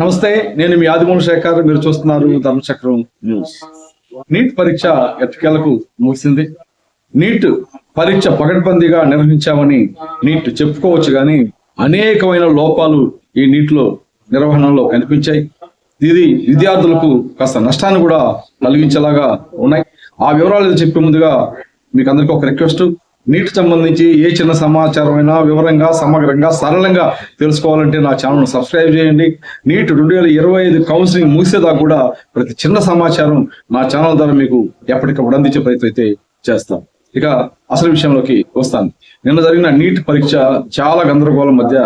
నమస్తే నేను మీ ఆదిమూల శేఖర్ మీరు చూస్తున్నారు ధర్మచక్రం న్యూస్. నీట్ పరీక్ష ఎట్టకేలకు ముగిసింది. నీట్ పరీక్ష పకడ్బందీగా నిర్వహించామని నీట్ చెప్పుకోవచ్చు కానీ అనేకమైన లోపాలు ఈ నీటిలో నిర్వహణలో కనిపించాయి. ఇది విద్యార్థులకు కాస్త నష్టాన్ని కూడా కలిగించేలాగా ఉన్నాయి. ఆ వివరాలు చెప్పే ముందుగా మీకు అందరికీ ఒక రిక్వెస్ట్. నీటి సంబంధించి ఏ చిన్న సమాచారం అయినా వివరంగా సమగ్రంగా సరళంగా తెలుసుకోవాలంటే నా ఛానల్ సబ్స్క్రైబ్ చేయండి. నీట్ రెండు వేల ఇరవై ఐదు కౌన్సిలింగ్ ముగిసేదాకా కూడా ప్రతి చిన్న సమాచారం నా ఛానల్ ద్వారా మీకు ఎప్పటికప్పుడు అందించే ప్రయత్నం అయితే చేస్తాం. ఇక అసలు విషయంలోకి వస్తాను. నిన్న జరిగిన నీట్ పరీక్ష చాలా గందరగోళం మధ్య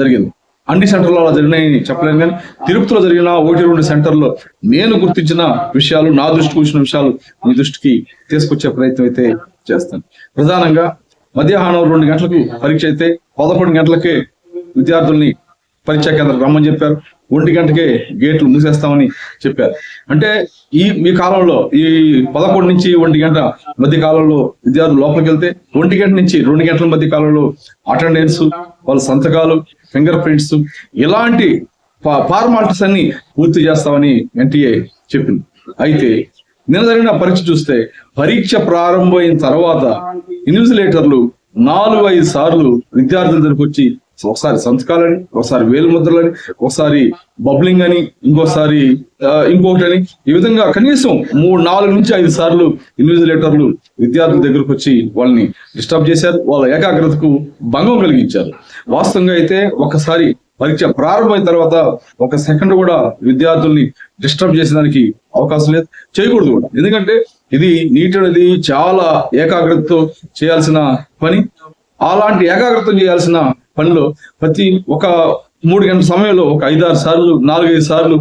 జరిగింది. అన్ని సెంటర్లో అలా జరిగినాయని చెప్పలేను కానీ తిరుపతిలో జరిగిన ఒకటి రెండు సెంటర్లో నేను గుర్తించిన విషయాలు నా దృష్టికి వచ్చిన విషయాలు మీ దృష్టికి తీసుకొచ్చే ప్రయత్నం అయితే చేస్తాను. ప్రధానంగా మధ్యాహ్నం రెండు గంటలకు పరీక్ష అయితే పదకొండు గంటలకే విద్యార్థుల్ని పరీక్షా కేంద్రం రమ్మని చెప్పారు. ఒంటి గంటకే గేట్లు మూసేస్తామని చెప్పారు. అంటే ఈ మీ కాలంలో ఈ పదకొండు నుంచి ఒంటి గంట మధ్య కాలంలో విద్యార్థులు లోపలికి వెళ్తే ఒంటి గంట నుంచి రెండు గంటల మధ్య కాలంలో అటెండెన్స్ వాళ్ళ సంతకాలు ఫింగర్ ప్రింట్స్ ఇలాంటి ఫార్మాలిటీస్ అన్ని పూర్తి చేస్తామని ఎన్టీఏ చెప్పింది. అయితే నిన్న జరిగిన పరీక్ష చూస్తే పరీక్ష ప్రారంభమైన తర్వాత ఇన్విజిలేటర్లు నాలుగు ఐదు సార్లు విద్యార్థుల దగ్గరకు వచ్చి ఒకసారి సంతకాలని ఒకసారి వేలు ముద్రలని ఒకసారి బబ్లింగ్ అని ఇంకోసారి ఇంకొకటి అని. ఈ విధంగా కనీసం మూడు నాలుగు నుంచి ఐదు సార్లు ఇన్విజిలేటర్లు విద్యార్థుల దగ్గరకు వచ్చి వాళ్ళని డిస్టర్బ్ చేశారు. వాళ్ళ ఏకాగ్రతకు భంగం కలిగించారు. వాస్తవంగా అయితే ఒకసారి పరీక్ష ప్రారంభమైన తర్వాత ఒక సెకండ్ కూడా విద్యార్థుల్ని డిస్టర్బ్ చేసేదానికి అవకాశం లేదు. చేయకూడదు కూడా. ఎందుకంటే ఇది నీట్ అనేది చాలా ఏకాగ్రతతో చేయాల్సిన పని. అలాంటి ఏకాగ్రతం చేయాల్సిన పనిలో ప్రతి ఒక మూడు గంటల సమయంలో ఒక ఐదారు సార్లు నాలుగైదు సార్లు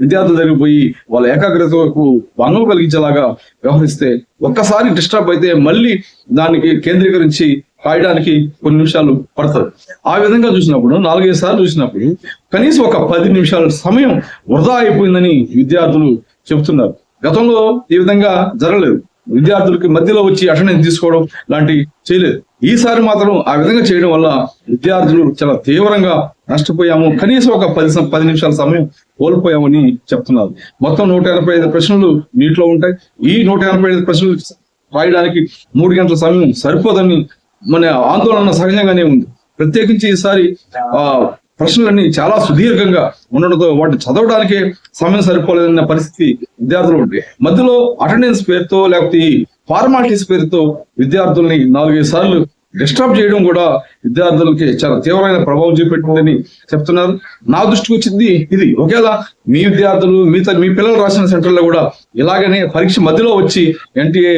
విద్యార్థుల దగ్గరికి పోయి వాళ్ళ ఏకాగ్రతకు భంగం కలిగించేలాగా వ్యవహరిస్తే ఒక్కసారి డిస్టర్బ్ అయితే మళ్ళీ దానికి కేంద్రీకరించి రాయడానికి కొన్ని నిమిషాలు పడుతుంది. ఆ విధంగా చూసినప్పుడు నాలుగైదు సార్లు చూసినప్పుడు కనీసం ఒక పది నిమిషాల సమయం వృధా అయిపోయిందని విద్యార్థులు చెబుతున్నారు. గతంలో ఈ విధంగా జరగలేదు. విద్యార్థులకి మధ్యలో వచ్చి అటెండెన్స్ తీసుకోవడం లాంటి చేయలేదు. ఈసారి మాత్రం ఆ విధంగా చేయడం వల్ల విద్యార్థులు చాలా తీవ్రంగా నష్టపోయాము. కనీసం ఒక పది సం- పది నిమిషాల సమయం కోల్పోయామని చెప్తున్నారు. మొత్తం నూట ఎనభై ఐదు ప్రశ్నలు నీటిలో ఉంటాయి. ఈ నూట ఎనభై ఐదు ప్రశ్నలు రాయడానికి మూడు గంటల సమయం సరిపోదని మన ఆందోళన సహజంగానే ఉంది. ప్రత్యేకించి ఈసారి ఆ ప్రశ్నలన్నీ చాలా సుదీర్ఘంగా ఉండడంతో వాటిని చదవడానికే సమయం సరిపోలేదన్న పరిస్థితి విద్యార్థులు ఉండే మధ్యలో అటెండెన్స్ పేరుతో లేకపోతే ఫార్మాలిటీస్ పేరుతో విద్యార్థుల్ని నాలుగైదు సార్లు డిస్టర్బ్ చేయడం కూడా విద్యార్థులకి చాలా తీవ్రమైన ప్రభావం చూపెట్టిందని చెప్తున్నారు. నా దృష్టికి వచ్చింది ఇది. ఒకేలా మీ విద్యార్థులు మిగతా మీ పిల్లలు రాసిన సెంటర్లో కూడా ఇలాగనే పరీక్ష మధ్యలో వచ్చి ఎన్టీఏ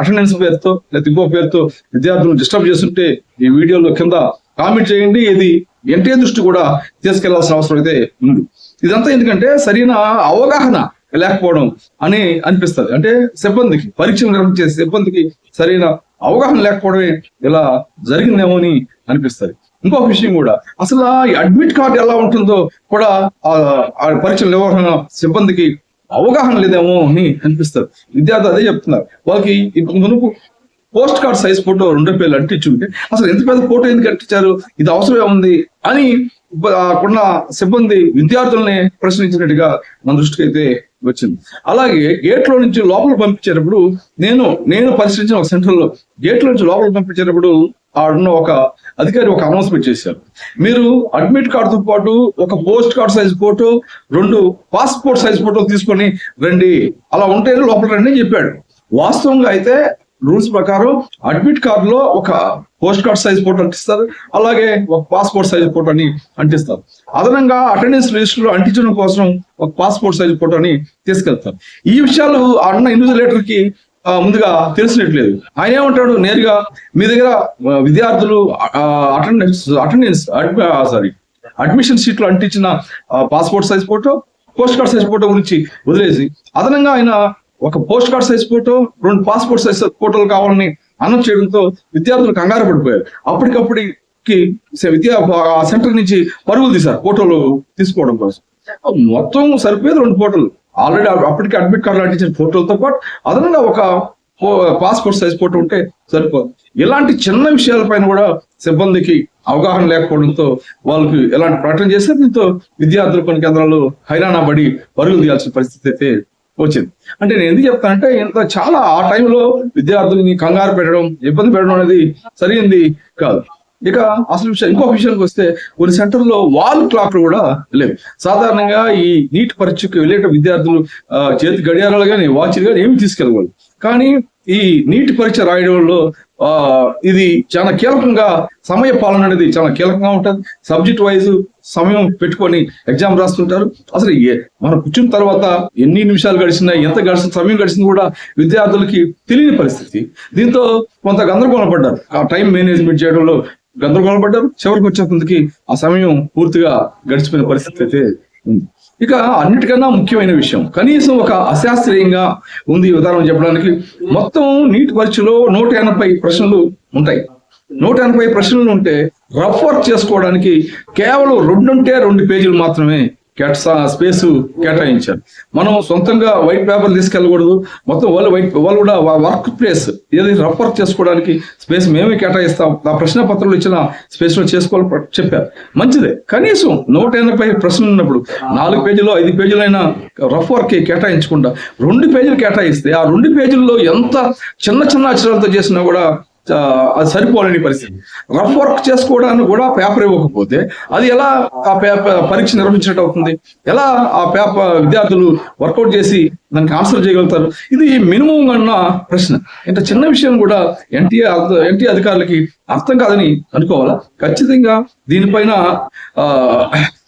అటెండెన్స్ పేరుతో లేదా ఇంకో పేరుతో విద్యార్థులను డిస్టర్బ్ చేస్తుంటే ఈ వీడియోలో కింద కామెంట్ చేయండి. ఇది ఎన్టీఏ దృష్టి కూడా తీసుకెళ్ళాల్సిన అవసరం అయితే ఉంది. ఇదంతా ఎందుకంటే సరైన అవగాహన లేకపోవడం అని అనిపిస్తుంది. అంటే సిబ్బందికి పరీక్షలు నిర్వహించే సిబ్బందికి సరైన అవగాహన లేకపోవడమే ఇలా జరిగిందేమో అని అనిపిస్తుంది. ఇంకొక విషయం కూడా అసలు అడ్మిట్ కార్డు ఎలా ఉంటుందో కూడా ఆ పరీక్షల నిర్వహణ సిబ్బందికి అవగాహన లేదేమో అని అనిపిస్తుంది. విద్యార్థి అదే చెప్తున్నారు. వాళ్ళకి ఇంతకు మునుపు పోస్ట్ కార్డ్ సైజ్ ఫోటో రెండు పేర్లు అంటించుంటే అసలు ఎంత పెద్ద ఫోటో ఎందుకు అంటించారు ఇది అవసరమే ఉంది అని అక్కడున్న సిబ్బంది విద్యార్థుల్ని ప్రశ్నించినట్టుగా మన దృష్టికి అయితే వచ్చింది. అలాగే గేట్లో నుంచి లోపల పంపించేటప్పుడు నేను నేను పరిశీలించిన ఒక సెంటర్లో గేట్లో నుంచి లోపల పంపించేటప్పుడు ఆడున్న ఒక అధికారి ఒక అనౌన్స్మెంట్ చేశారు. మీరు అడ్మిట్ కార్డుతో పాటు ఒక పోస్ట్ కార్డ్ సైజ్ ఫోటో రెండు పాస్పోర్ట్ సైజ్ ఫోటోలు తీసుకొని రండి. అలా ఉంటేనే లోపల రండి అని చెప్పాడు. వాస్తవంగా అయితే రూల్స్ ప్రకారం అడ్మిట్ కార్డ్లో ఒక పోస్ట్ కార్డ్ సైజ్ ఫోటో అంటిస్తారు అలాగే ఒక పాస్పోర్ట్ సైజ్ ఫోటోని అంటిస్తారు. అదనంగా అటెండెన్స్ లిస్ట్లో అంటించడం కోసం ఒక పాస్పోర్ట్ సైజ్ ఫోటోని తీసుకెళ్తారు. ఈ విషయాలు అన్న ఇన్విజిలేటర్కి ముందుగా తెలిసినట్లేదు. ఆయన ఏమంటాడు? నేరుగా మీ దగ్గర విద్యార్థులు అటెండెన్స్ అటెండెన్స్ సారీ అడ్మిషన్ షీట్లో అంటించిన passport size photo post card size photo గురించి వదిలేసి అదనంగా ఆయన ఒక పోస్ట్ కార్డ్ సైజ్ ఫోటో రెండు పాస్పోర్ట్ సైజ్ ఫోటోలు కావాలని అనౌన్స్ చేయడంతో విద్యార్థులు కంగారు పడిపోయారు. అప్పటికప్పటికి విద్యా ఆ సెంటర్ నుంచి పరుగులు తీశారు ఫోటోలు తీసుకోవడం కోసం. మొత్తం సరిపోయేది రెండు ఫోటోలు. ఆల్రెడీ అప్పటికి అడ్మిట్ కార్డు అంటించిన ఫోటోలతో పాటు అదనంగా ఒక పాస్పోర్ట్ సైజ్ ఫోటో ఉంటే సరిపోదు. ఇలాంటి చిన్న విషయాలపైన కూడా సిబ్బందికి అవగాహన లేకపోవడంతో వాళ్ళకి ఎలాంటి ప్రకటన చేస్తే దీంతో విద్యార్థులు కొన్ని కేంద్రాలు హైరాణ పడి పరుగులు తీయాల్సిన పరిస్థితి అయితే వచ్చింది. అంటే నేను ఎందుకు చెప్తానంటే ఇంత చాలా ఆ టైంలో విద్యార్థుల్ని కంగారు పెట్టడం ఇబ్బంది పెట్టడం అనేది సరైంది కాదు. ఇక అసలు విషయం ఇంకొక విషయానికి వస్తే కొన్ని సెంటర్లో వాల్ క్లాక్లు కూడా లేవు. సాధారణంగా ఈ నీట్ పరీక్షకు వెళ్ళేట విద్యార్థులు చేతి గడియారాలు కానీ వాచ్లు కానీ ఏమి తీసుకెళ్ళగలరు కానీ ఈ నీటి పరీక్ష రాయడంలో ఇది చాలా కీలకంగా సమయ పాలన అనేది చాలా కీలకంగా ఉంటుంది. సబ్జెక్ట్ వైజ్ సమయం పెట్టుకొని ఎగ్జామ్ రాస్తుంటారు. అసలు మనం కూర్చున్న తర్వాత ఎన్ని నిమిషాలు గడిచినా ఎంత గడిచిన సమయం గడిచింది కూడా విద్యార్థులకి తెలియని పరిస్థితి. దీంతో కొంత గందరగోళం పడ్డారు. ఆ టైం మేనేజ్మెంట్ చేయడంలో గందరగోళం పడ్డారు. చివరికి వచ్చేందుకు ఆ సమయం పూర్తిగా గడిచిపోయిన పరిస్థితి అయితే ఉంది. ఇక అన్నిటికన్నా ముఖ్యమైన విషయం కనీసం ఒక అశాస్త్రీయంగా ఉంది ఈ ఉదాహరణ చెప్పడానికి. మొత్తం నీటి పరీక్షలో నూట ఎనభై ప్రశ్నలు ఉంటాయి. నూట ఎనభై ప్రశ్నలు ఉంటే రఫర్ చేసుకోవడానికి కేవలం రెండుంటే రెండు పేజీలు మాత్రమే కేట స్పేస్ కేటాయించారు. మనం సొంతంగా వైట్ పేపర్ తీసుకెళ్ళకూడదు. మొత్తం వాళ్ళు వైట్ వాళ్ళు కూడా వర్క్ ప్లేస్. ఏది రఫర్ చేసుకోవడానికి స్పేస్ మేమే కేటాయిస్తాం. ఆ ప్రశ్న పత్రాలు ఇచ్చిన స్పేస్లో చేసుకోవాలి చెప్పారు. మంచిదే. కనీసం నూట ఎనభై ప్రశ్నలు ఉన్నప్పుడు నాలుగు పేజీలో ఐదు పేజీలైనా రఫ్ వర్క్ కేటాయించకుండా రెండు పేజీలు కేటాయిస్తే ఆ రెండు పేజీల్లో ఎంత చిన్న చిన్న అక్షరాలతో చేసినా కూడా అది సరిపోలేని పరిస్థితి. రఫ్ వర్క్ చేసుకోవడానికి కూడా పేపర్ ఇవ్వకపోతే అది ఎలా ఆ పేపర్ పరీక్ష నిర్వహించినట్టు అవుతుంది? ఎలా ఆ పేపర్ విద్యార్థులు వర్కౌట్ చేసి దానికి ఆన్సర్ చేయగలుగుతారు? ఇది మినిమం అన్న ప్రశ్న. ఇంత చిన్న విషయం కూడా ఎన్టీఆర్ ఎన్టీ అధికారులకి అర్థం కాదని అనుకోవాలా? ఖచ్చితంగా దీనిపైన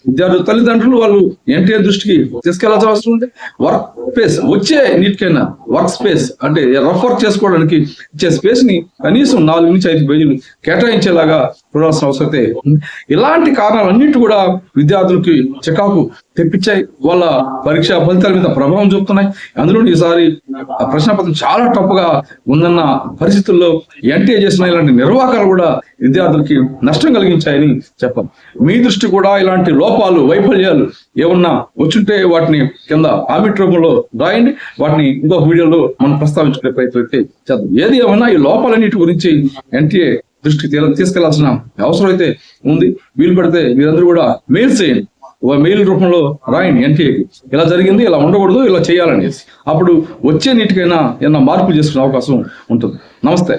విద్యార్థుల తల్లిదండ్రులు వాళ్ళు ఎన్టీఏ దృష్టికి తీసుకెళ్ళాల్సిన అవసరం ఉంది. వర్క్ స్పేస్ వచ్చే నీటికైనా వర్క్ స్పేస్ అంటే రఫ్ వర్క్ చేసుకోవడానికి ఇచ్చే స్పేస్ని కనీసం నాలుగు నుంచి ఐదు పేజీలు కేటాయించేలాగా చూడాల్సిన అవసరం అయితే ఇలాంటి కారణాలన్నిటి కూడా విద్యార్థులకి చికాకు తెప్పించాయి. వాళ్ళ పరీక్ష ఫలితాల మీద ప్రభావం చూపుతున్నాయి. అందులో ఈసారి ఆ ప్రశ్నపత్రం చాలా టఫ్గా ఉందన్న పరిస్థితుల్లో ఎన్టీఏ చేసిన ఇలాంటి నిర్వాహకాలు కూడా విద్యార్థులకి నష్టం కలిగించాయని చెప్పాం. మీ దృష్టి కూడా ఇలాంటి లోపాలు వైఫల్యాలు ఏమన్నా వచ్చుంటే వాటిని కింద కామెంట్ రూపంలో రాయండి. వాటిని ఇంకొక వీడియోలో మనం ప్రస్తావించుకునే ప్రయత్నం అయితే చేద్దాం. ఏది ఏమన్నా ఈ లోపాలన్నిటి గురించి ఎన్టీఏ దృష్టికి తీసుకెళ్ళాల్సిన అవసరం అయితే ఉంది. వీలు పడితే మీరందరూ కూడా మెయిల్ చేయండి. ఒక మెయిల్ రూపంలో రాయండి ఎన్టీఏకి. ఇలా జరిగింది ఇలా ఉండకూడదు ఇలా చేయాలనేసి. అప్పుడు వచ్చే నీటికైనా ఏమన్నా మార్పులు చేసుకునే అవకాశం ఉంటుంది. నమస్తే.